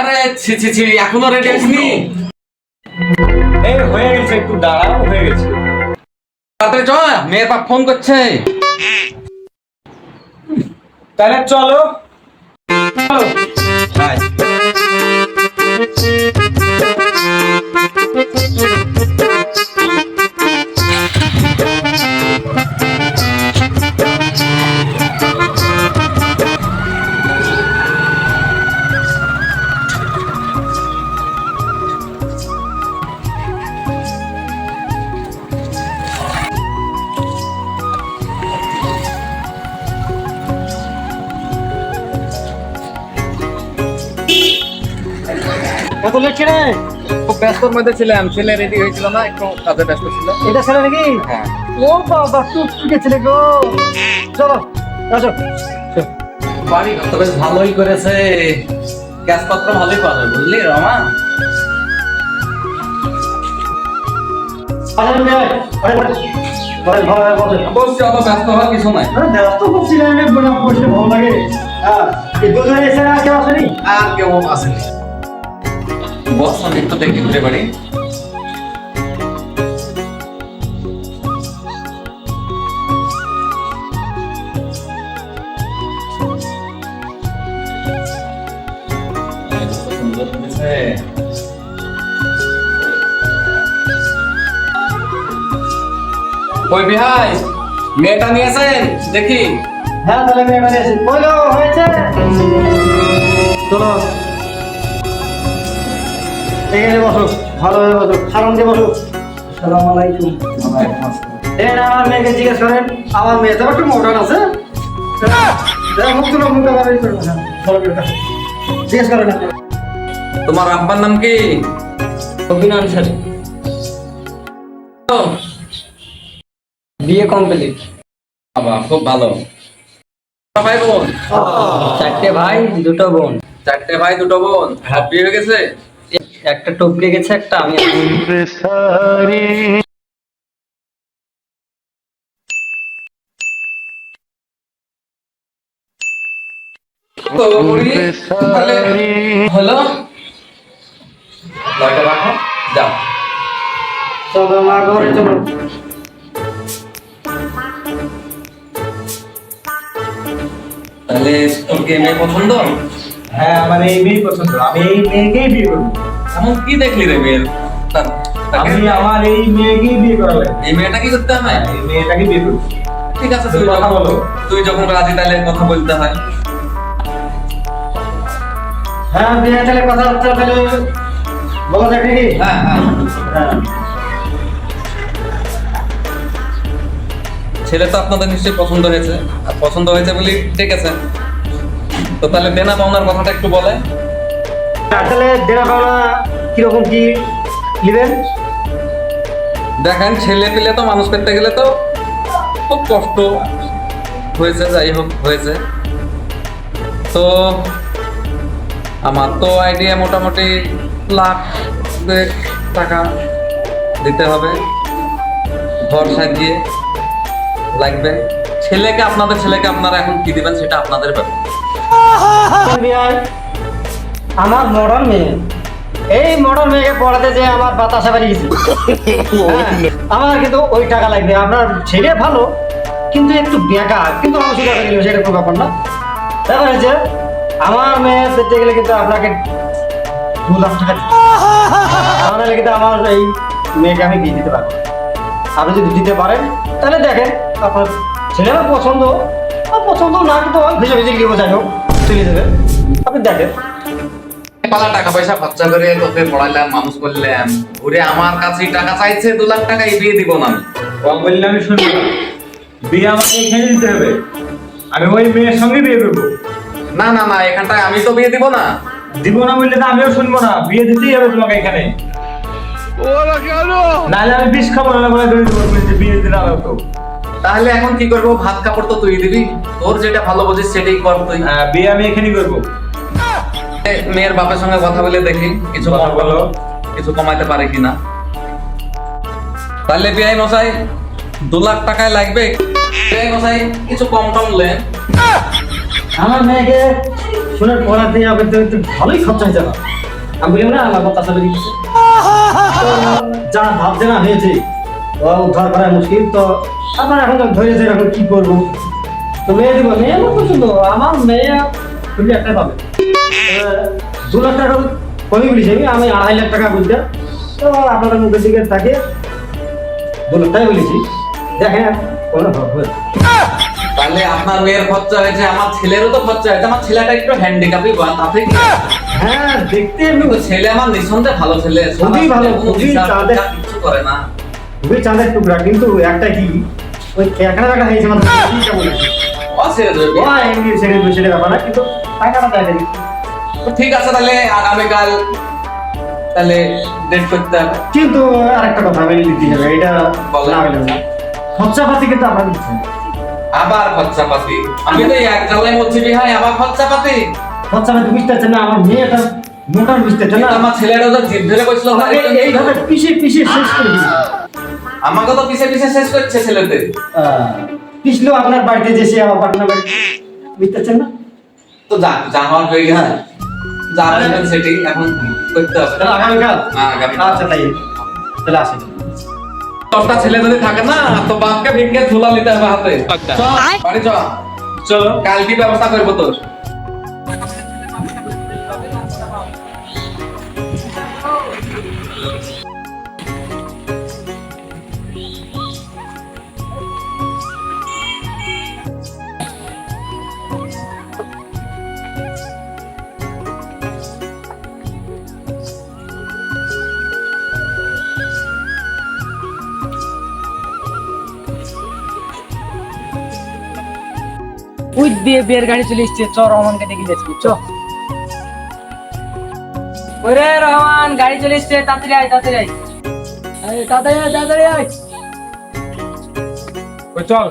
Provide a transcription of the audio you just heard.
আরে ছি ছি ছি এখনও রেডি আসনি এই হয়ে গেছে একটু দাঁড়াও হয়ে গেছে। তাড়াতাড়ি চ মেয়ের বাপ ফোন করছে। তাহলে চলো চলো। এত লেট কেন খুব ব্যস্তর মধ্যে ছিলাম ছেলে রেডি হয়েছিল না একটু কাজে ব্যস্ত ছিল। এটা ছেলে নাকি? হ্যাঁ। ও বাবা টুকটুকে ছেলে গো? চলো আসো। বাড়ি তো বেশ ভালোই করেছে। গ্যাসপত্র ভালোই পাবে বুঝলি রমা? আসেন ভাই আরে ভাই ভাই বসে। বলছি অত ব্যস্ত হওয়ার কিছু নাই। আরে ব্যস্ত করছি না বসে ভালো লাগে। হ্যাঁ এসে না কেউ আসেনি? আর কেউ আসেনি। আমি একটু দেখি ঘুরে বাড়ি কই বিহাই, মেয়েটা নিয়েছেন দেখি। হ্যাঁ তাহলে আমি এখানে বলো, হয়েছে? চলো। এখানে বসো ভালোভাবে বসো সালাম দিয়ে বসো। সালাম আলাইকুম। এ না আমার মেয়েকে জিজ্ঞেস করেন আমার মেয়ে তো একটু আছে? জিজ্ঞেস করেন তোমার আব্বার নাম কি? আনসারি। বিয়ে কমপ্লিট বাবা খুব ভালো। ভাই বোন? চারটে ভাই দুটো বোন। চারটে ভাই দুটো বোন। বিয়ে হয়ে গেছে? একটা টপকে গেছে একটা আমি হলো? লয়টা রাখো যাও। চলো মা ঘরে চলো। তাহলে তোর কি মেয়ে পছন্দ? হ্যাঁ আমার এই মেয়ে পছন্দ। আমি এই মেয়েকেই বিয়ে করব। কি দেখলি রে মেয়ের আমি আমার এই মেয়েকেই বিয়ে এই মেয়েটা কি করতে হবে এই মেয়েটাকে বিয়ে করব ঠিক আছে তুই কথা বলো। তুই যখন রাজি তাহলে কথা বলতে হয়। হ্যাঁ বিয়ে তাহলে কথা হচ্ছে তাহলে বলা যাক নাকি হ্যাঁ হ্যাঁ। হ্যাঁ। ছেলে তো আপনাদের নিশ্চয়ই পছন্দ হয়েছে। আর পছন্দ হয়েছে বলি ডেকেছেন তো তাহলে দেনা পাওনার কথাটা একটু বলে। তাহলে দেনা পাওনা কীরকম কি নেবেন? দেখেন ছেলে পেলে তো মানুষ করতে গেলে তো খুব কষ্ট হয়েছে যাই হোক হয়েছে। তো আমার তো আইডিয়া মোটামুটি লাখ টাকা দিতে হবে ঘর সাজিয়ে লাগবে। ছেলেকে আপনাদের ছেলেকে আপনারা এখন কি দিবেন সেটা আপনাদের ব্যাপার। আমার মডার্ন মেয়ে। এই মডার্ন মেয়েকে পড়াতে যে আমার বাতাসা বাড়ি গেছে। হ্যাঁ, আমার কিন্তু ওই টাকা লাগবে। আপনার ছেলে ভালো কিন্তু একটু বেকার। কিন্তু আমার টাকা দিল সেটা কোনো ব্যাপার না। ব্যাপার হচ্ছে আমার মেয়ে পেতে গেলে কিন্তু আপনাকে দু লাখ টাকা আমার কিন্তু আমার এই মেয়েকে আমি দিয়ে দিতে পারব আপনি যদি দিতে পারেন তাহলে দেখেন আপনার ছেলেরা পছন্দ। পছন্দ না কিন্তু ভেজে ভেজে গিয়ে যাই হোক চলে যাবে। আপনি দেখেন। পালা টাকা পয়সা খরচা করে তোকে পড়াইলাম মানুষ করলাম ঘুরে আমার কাছে টাকা চাইছে দু লাখ টাকা দিয়ে দিব না। আমি কম বললে আমি শুনব বিয়ে আমাকে এখানে দিতে হবে। আমি ওই মেয়ের সঙ্গে বিয়ে করব। না না না এখানটায় আমি তো বিয়ে দিব না। দিব না বললে তো আমিও শুনব না। বিয়ে দিতেই হবে তোমাকে এখানে। নাহলে আমি বিষ খাব না বলে ধরে দেবো বিয়ে দিলাম তো। তাহলে এখন কি করব? ভাত কাপড় তো তুই দিবি। তোর যেটা ভালো বুঝিস সেটাই কর তুই। হ্যাঁ, বিয়ে আমি এখানেই করব। মেয়ের বাপের সঙ্গে কথা বলে দেখি কিছু কথা বলো। কিছু কমাইতে পারে কিনা। তাহলে বিআই মশাই দু লাখ টাকায় লাগবে। বিআই মশাই কিছু কম টম লেন। আমার মেয়েকে শোনার পড়াতে আবার তো একটু ভালোই খরচা হয়ে যাবে আমি বললাম না আমার বাতাসা বেরিয়ে গেছে যা ভাবছে না হয়েছে। উদ্ধার করা মুশকিল তো। আপনার এখন ধরেছে এখন কি করব? তো মেয়ে দিব মেয়ে পছন্দ। আমার মেয়ে তুমি একটাই পাবে। দু লাখ টাকা কমই বলেছি আমি আমি আড়াই লাখ টাকা বুঝতে তো আপনাদের মুখের দিকে তাকে দু লাখ টাকা বলেছি। দেখেন কোনো হবে তাহলে আপনার মেয়ের খরচা হয়েছে আমার ছেলেরও তো খরচা হয়েছে আমার ছেলেটা একটু হ্যান্ডিক্যাপই বা তাতে কি? হ্যাঁ দেখতে এমনি ছেলে আমার নিঃসন্দেহে ভালো ছেলে খুবই ভালো, খুবই তাদের- টিসাব করে না। খুবই চাঁদের টুকরা কিন্তু একটা কি? ওই একটা টাকা হয়েছে? ও ছেড়ে দেবে। ও এমনি ছেড়ে দুই ছেড়ে ব্যাপার না কিন্তু টাকাটা দেয় নাকি? ঠিক আছে তাহলে আগামীকাল তাহলে ডেট করতে হবে। কিন্তু আরেকটা কথা আমি দিতে হবে এটা না খরচাপাতি কিন্তু আপনার দিচ্ছে না। আবার খরচা পাতি আমি তো এক জ্বালায় মরছি ভাই আবার খরচা পাতি খরচাপাতি বুঝতে পারছেন না আমার মেয়েটা মোটার বুঝতে পারছেন না। আমার ছেলেটা তো জিদ ধরে আমাকে এইভাবে পিছিয়ে পিছিয়ে শেষ করে দিচ্ছে আমাকে তো পিছে পিছে শেষ করছে ছেলেদের পিছলেও আপনার বাড়িতে যে সে আমার পাটনা বাড়ি বুঝতে পারছেন না? তো যা যা হওয়ার হয়ে গেছে। যা সেটি এখন করতে হবে। তাহলে আগামীকাল হ্যাঁ, আচ্ছা তাই। তাহলে দশটা ছেলে যদি থাকে না তো বাপকে ভিক্ষে ঝোলা নিতে হবে হাতে। চল, বাড়ি চল। চলো। কালকে ব্যবস্থা করব তোর? উইট দিয়ে বিয়ের গাড়ি চলে এসছে। চ, রহমানকে দেখে যাচ্ছি। চ। ওরে রহমান, গাড়ি চলে এসছে। তাড়াতাড়ি আয় তাড়াতাড়ি আয়। তাড়াতাড়ি আয় তাড়াতাড়ি আয়। চল।